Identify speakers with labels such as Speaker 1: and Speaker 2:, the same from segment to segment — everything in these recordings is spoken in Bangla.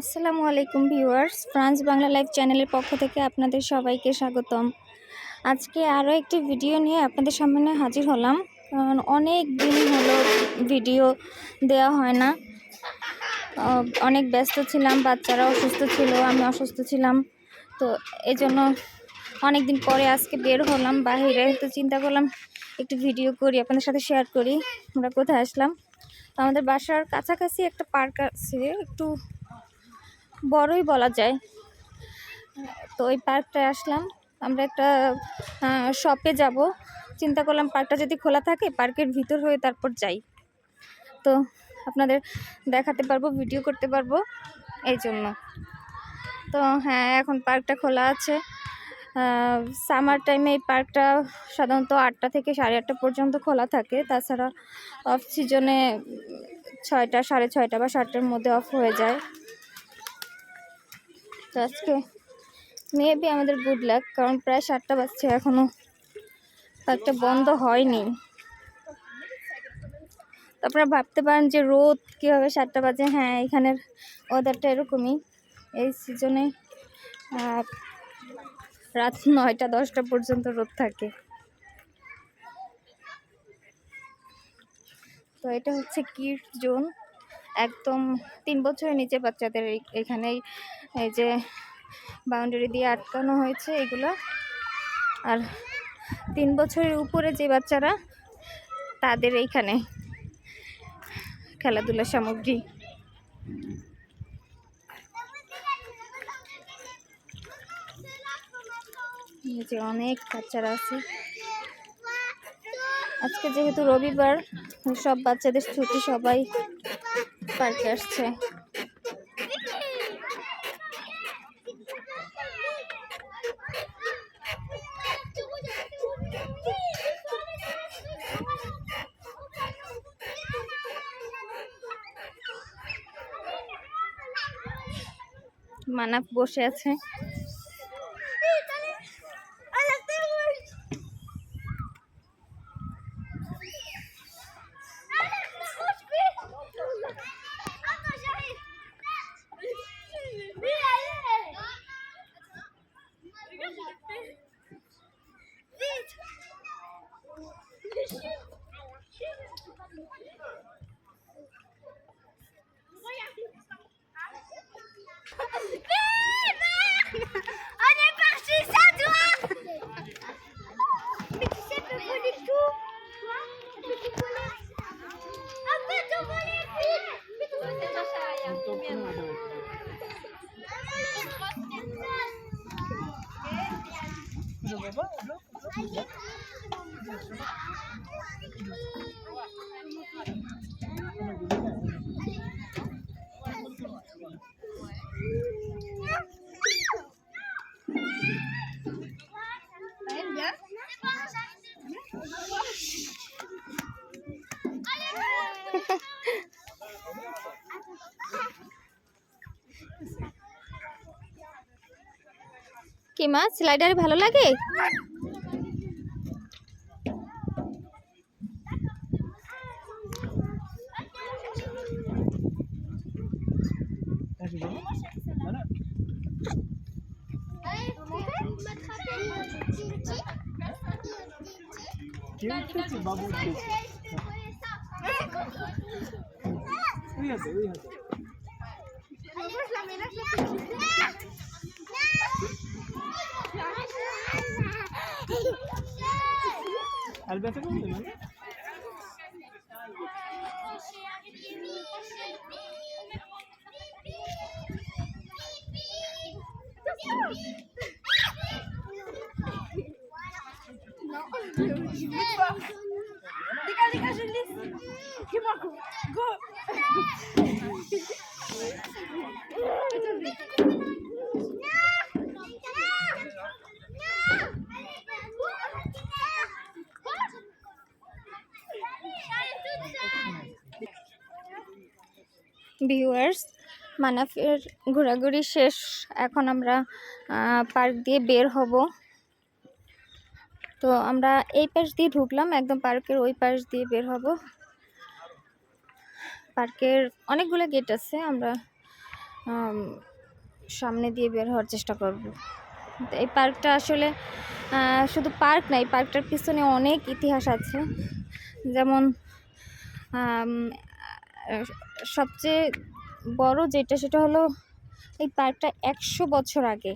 Speaker 1: আসসালামু আলাইকুম ভিউয়ার্স, ফ্রান্স বাংলা লাইভ চ্যানেলের পক্ষ থেকে আপনাদের সবাইকে স্বাগতম। আজকে আরও একটি ভিডিও নিয়ে আপনাদের সামনে হাজির হলাম, কারণ অনেক দিন হলো ভিডিও দেওয়া হয় না। অনেক ব্যস্ত ছিলাম, বাচ্চারা অসুস্থ ছিল, আমি অসুস্থ ছিলাম, তো এই জন্য অনেক দিন পরে আজকে বের হলাম বাহিরে তো চিন্তা করলাম একটু ভিডিও করি, আপনাদের সাথে শেয়ার করি, আমরা কোথায় আসলাম? তো আমাদের বাসার কাছাকাছি একটা পার্ক আছে, একটু বড়ই বলা যায়। তো ওই পার্কটায় আসলাম। আমরা একটা শপে যাব। চিন্তা করলাম পার্কটা যদি খোলা থাকে, পার্কের ভিতর হয়ে তারপর যাই। তো আপনাদের দেখাতে পারব ভিডিও করতে পারব, এই জন্য। তো হ্যাঁ এখন পার্কটা খোলা আছে। সামার টাইমে এই পার্কটা সাধারণত আটটা থেকে সাড়ে আটটা পর্যন্ত খোলা থাকে। তাছাড়া অফ সিজনে ছয়টা, সাড়ে ছয়টা বা সাতটার মধ্যে অফ হয়ে যায়। তো আজকে মেবি আমাদের গুড লাক কারণ প্রায় সাতটা বাজছে এখনও পার্কটা বন্ধ হয়নি। আপনারা ভাবতে পারেন যে রোদ কীভাবে সাতটা বাজে। হ্যাঁ এখানের ওয়েদারটা এরকমই। এই সিজনে রাত নয়টা, দশটা পর্যন্ত রোদ থাকে। তো এটা হচ্ছে কিট জোন একদম তিন বছরের নিচে বাচ্চাদের এখানেই এই যে বাউন্ডারি দিয়ে আটকানো হয়েছে এগুলো। আর তিন বছরের উপরে যে বাচ্চারা, তাদের এইখানে খেলাধুলার সামগ্রী। যে অনেক বাচ্চারা আছে। আজকে যেহেতু রবিবার, সব বাচ্চাদের ছুটি সবাই পার্কে আসছে। মানাপ বসে আছে। কি মা স্লাইডারে ভালো লাগে
Speaker 2: Elbette mi oldu ben?
Speaker 3: Dégage, dégage, je laisse. Go, go.
Speaker 1: Viewers মানাফের ঘোরাঘুরি শেষ। এখন আমরা পার্ক দিয়ে বের হব। তো আমরা এই পাশ দিয়ে ঢুকলাম, একদম পার্কের ওই পাশ দিয়ে বের হব। পার্কের অনেকগুলো গেট আছে, আমরা সামনে দিয়ে বের হওয়ার চেষ্টা করব। এই পার্কটা আসলে শুধু পার্ক নাই পার্কটার পিছনে অনেক ইতিহাস আছে। যেমন সবচেয়ে বড় যেটা, সেটা হলো এই পার্কটা একশো বছর আগে।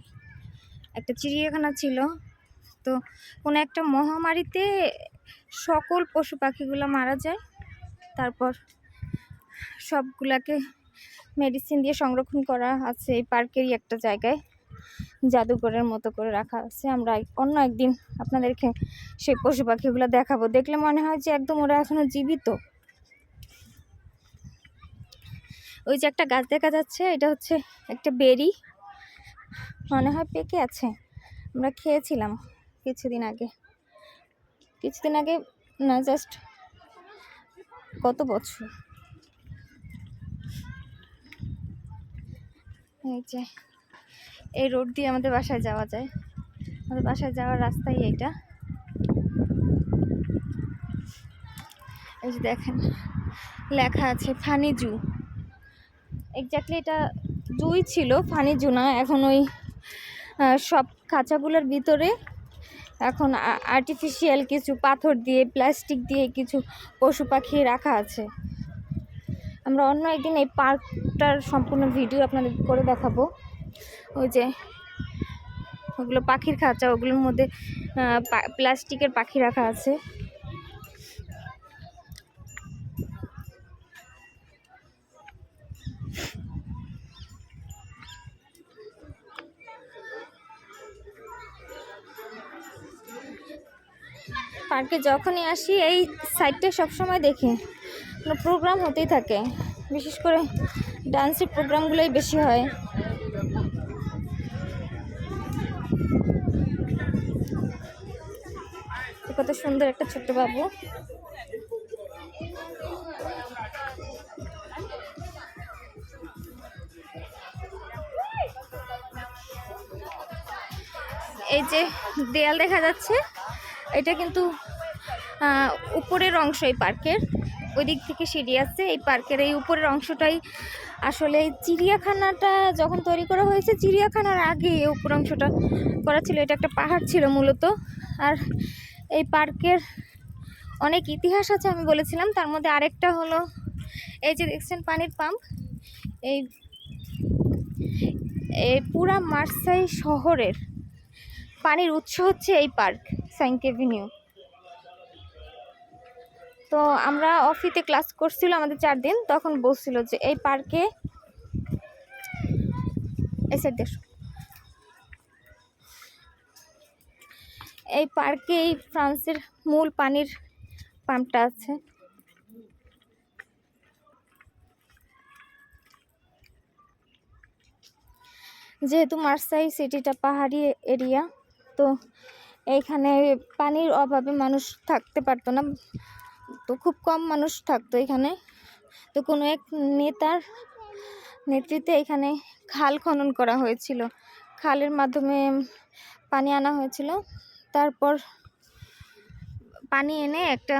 Speaker 1: একটা চিড়িয়াখানা ছিল। তো কোনো একটা মহামারীতে সকল পশু পাখিগুলো মারা যায়। তারপর সবগুলাকে মেডিসিন দিয়ে সংরক্ষণ করা আছে এই পার্কেরই একটা জায়গায়। জাদুঘরের মতো করে রাখা আছে। আমরা অন্য একদিন আপনাদেরকে সেই পশু পাখিগুলো দেখাবো। দেখলে মনে হয় যে একদম ওরা এখনও জীবিত। ওই যে একটা গাছ দেখা যাচ্ছে, এটা হচ্ছে একটা বেরি। মনে হয় পেকে আছে। আমরা খেয়েছিলাম কিছুদিন আগে। কিছুদিন আগে না জাস্ট কত বছর। এই যে, এই রোড দিয়ে আমাদের বাসায় যাওয়া যায়। আমাদের বাসায় যাওয়ার রাস্তাই এইটা। এই যে দেখেন, লেখা আছে, ফানি জু। এক্স্যাক্টলি এটা জুই ছিল, ফানি জু না, এখন ওই সব খাঁচাগুলোর ভিতরে এখন আর্টিফিশিয়াল কিছু পাথর দিয়ে প্লাস্টিক দিয়ে কিছু পশু পাখি রাখা আছে। আমরা অন্য একদিন এই পার্কটার সম্পূর্ণ ভিডিও আপনাদের করে দেখাবো। ওই যে, ওগুলো পাখির খাঁচা, ওগুলোর মধ্যে প্লাস্টিকের পাখি রাখা আছে। পার্কে যখনই আসি, এই সাইডটা সবসময় দেখি। কোনো প্রোগ্রাম হতেই থাকে। বিশেষ করে ডান্সের প্রোগ্রামগুলোই বেশি হয়। কত সুন্দর একটা ছোট্ট বাবু। এই যে দেয়াল দেখা যাচ্ছে, এটা কিন্তু উপরের অংশ এই পার্কের। ওই দিক থেকে সিঁড়ি আছে এই পার্কের এই উপরের অংশটাই আসলে চিড়িয়াখানাটা যখন তৈরি করা হয়েছে, চিড়িয়াখানার আগে এই উপর অংশটা করা ছিল। এটা একটা পাহাড় ছিল মূলত। আর এই পার্কের অনেক ইতিহাস আছে আমি বলেছিলাম। তার মধ্যে আরেকটা হলো, এই যে দেখছেন পানির পাম্প এই পুরা মার্সাই শহরের পানির উৎস হচ্ছে এই পার্ক সাইন্ক এভিনিউ। তো আমরা অফিতে ক্লাস করছিল আমাদের চার দিন, তখন বলছিল যে এই পার্কে এই দেশ এই পার্কে এই ফ্রান্সের মূল পানির পাম্পটা আছে। যেহেতু মার্সাই সিটিটা পাহাড়ি এরিয়া তো এইখানে পানির অভাবে মানুষ থাকতে পারতো না। তো খুব কম মানুষ থাকতো এখানে। তো কোনো এক নেতার নেতৃত্বে এখানে খাল খনন করা হয়েছিল। খালের মাধ্যমে পানি আনা হয়েছিল। তারপর পানি এনে একটা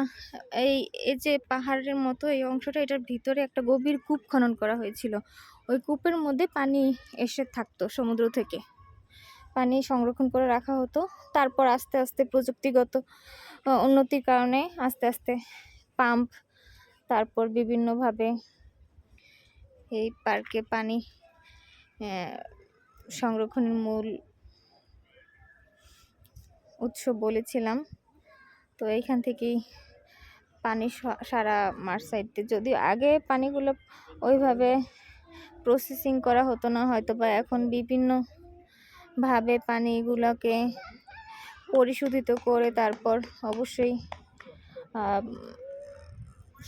Speaker 1: এই এই যে পাহাড়ের মতো এই অংশটা, এটার ভিতরে একটা গভীর কূপ খনন করা হয়েছিল। ওই কূপের মধ্যে পানি এসে থাকতো সমুদ্র থেকে। পানি সংরক্ষণ করে রাখা হতো। তারপর আস্তে আস্তে প্রযুক্তিগত উন্নতির কারণে আস্তে আস্তে পাম্প, তারপর বিভিন্নভাবে এই পার্কে পানি সংরক্ষণের মূল উৎস বলেছিলাম। তো এইখান থেকেই পানি সারা মার্সাইডে যদিও আগে পানিগুলো ওইভাবে প্রসেসিং করা হতো না হয়তো বা এখন বিভিন্ন ভাবে পানিগুলোকে পরিশোধিত করে তারপর অবশ্যই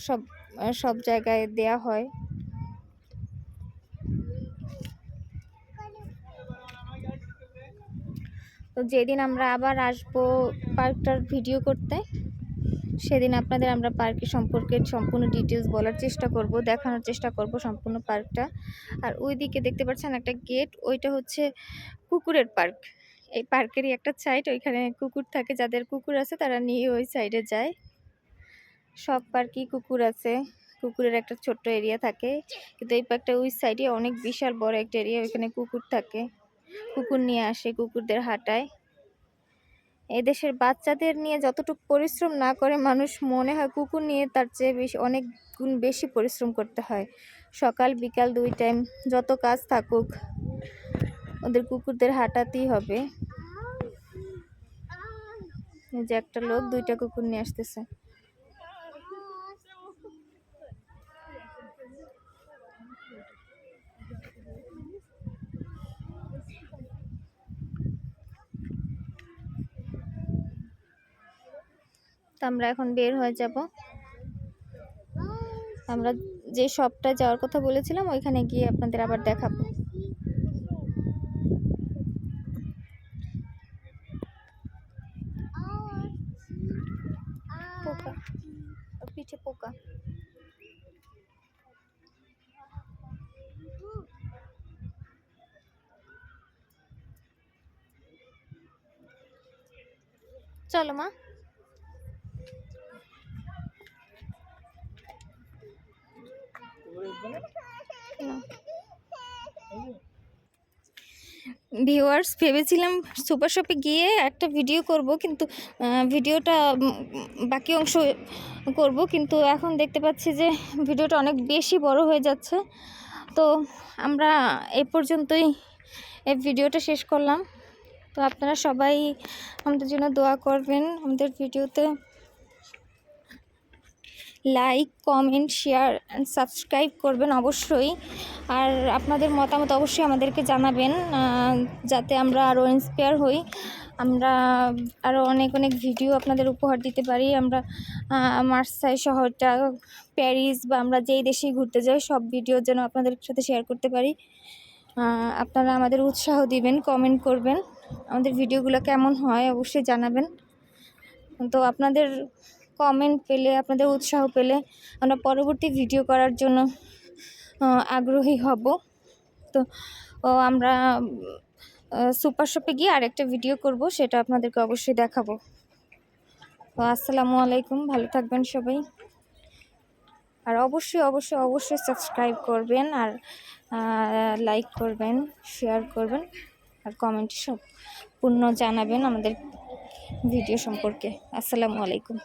Speaker 1: সব সব জায়গায় দেয়া হয়। তো যেদিন আমরা আবার আসব পার্কটার ভিডিও করতে, সেদিন আপনাদের আমরা পার্কের সম্পর্কে সম্পূর্ণ ডিটেলস বলার চেষ্টা করব, দেখানোর চেষ্টা করব সম্পূর্ণ পার্কটা। আর ওই দিকে দেখতে পাচ্ছেন একটা গেট ওইটা হচ্ছে কুকুরের পার্ক। এই পার্কেরই একটা সাইড ওইখানে কুকুর থাকে, যাদের কুকুর আছে তারা নিয়ে ওই সাইডে যায়। সব পার্কেই কুকুর আছে, কুকুরের একটা ছোট্ট এরিয়া থাকে। কিন্তু এই পার্কটা ওই সাইডে অনেক বিশাল বড় একটা এরিয়া ওইখানে কুকুর থাকে। কুকুর নিয়ে আসে, কুকুরদের হাঁটায়। এদেশের বাচ্চাদের নিয়ে যতটুকু পরিশ্রম না করে মানুষ মনে হয় কুকুর নিয়ে তার চেয়ে বেশি, অনেক গুণ বেশি পরিশ্রম করতে হয়। সকাল, বিকাল দুই টাইম যত কাজ থাকুক ওদের কুকুরদের হাঁটাতেই হবে। যে একটা লোক, দুইটা কুকুর নিয়ে আসতেছে। তো আমরা এখন বের হয়ে যাব। আমরা যে শপটা যাওয়ার কথা বলেছিলাম, ওইখানে গিয়ে আপনাদের আবার দেখাবো পোকা ওর পিঠে পোকা চলো মা। ভিউয়ার্স ভেবেছিলাম সুপার শপে গিয়ে একটা ভিডিও করব, কিন্তু ভিডিওটা বাকি অংশ করব, কিন্তু এখন দেখতে পাচ্ছি যে ভিডিওটা অনেক বেশি বড় হয়ে যাচ্ছে। তো আমরা এই পর্যন্তই এই ভিডিওটা শেষ করলাম। তো আপনারা সবাই আমাদের জন্য দোয়া করবেন, আমাদের ভিডিওতে like comment share and subscribe করবেন অবশ্যই। আর আপনাদের মতামত অবশ্যই আমাদেরকে জানাবেন যাতে আমরা আরও ইন্সপায়ার হই। আমরা আরও অনেক অনেক ভিডিও আপনাদের উপহার দিতে পারি। আমরা মার্সাই শহরটা, প্যারিস বা আমরা যেই দেশেই ঘুরতে যাই, সব ভিডিও যেন আপনাদের সাথে শেয়ার করতে পারি। আপনারা আমাদের উৎসাহ দিবেন কমেন্ট করবেন। আমাদের ভিডিওগুলো কেমন হয় অবশ্যই জানাবেন। তো আপনাদের কমেন্ট পেলে, আপনাদের উৎসাহ পেলে আমরা পরবর্তী ভিডিও করার জন্য আগ্রহী হব। তো আমরা সুপার শপে গিয়ে আরেকটা ভিডিও করব, সেটা আপনাদেরকে অবশ্যই দেখাবো। তো, আসসালামু আলাইকুম, ভালো থাকবেন সবাই। আর অবশ্যই অবশ্যই অবশ্যই সাবস্ক্রাইব করবেন আর লাইক করবেন শেয়ার করবেন। আর কমেন্ট সব পূর্ণ জানাবেন আমাদের ভিডিও সম্পর্কে। আসসালামু আলাইকুম।